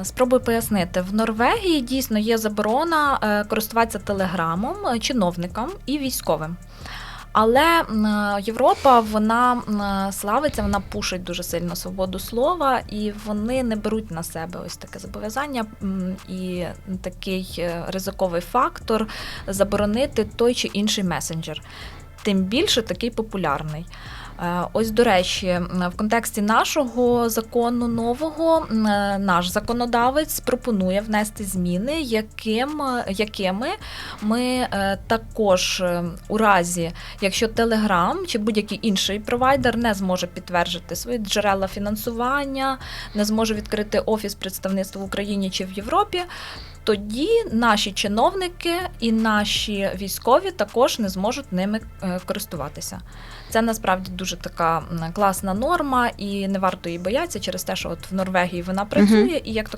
Е, Спробую пояснити. В Норвегії дійсно є заборона е, користуватися телеграмом е, чиновникам і військовим. Але Європа вона славиться, вона пушить дуже сильно свободу слова, і вони не беруть на себе ось таке зобов'язання і такий ризиковий фактор заборонити той чи інший месенджер. Тим більше такий популярний. Е, Ось, до речі, в контексті нашого закону нового е, наш законодавець пропонує внести зміни, яким, е, якими ми також у разі, якщо Telegram чи будь-який інший провайдер не зможе підтвердити свої джерела фінансування, не зможе відкрити офіс представництва в Україні чи в Європі. Тоді наші чиновники і наші військові також не зможуть ними е, користуватися. Це насправді дуже така класна норма, і не варто її боятися через те, що от в Норвегії вона працює, і як то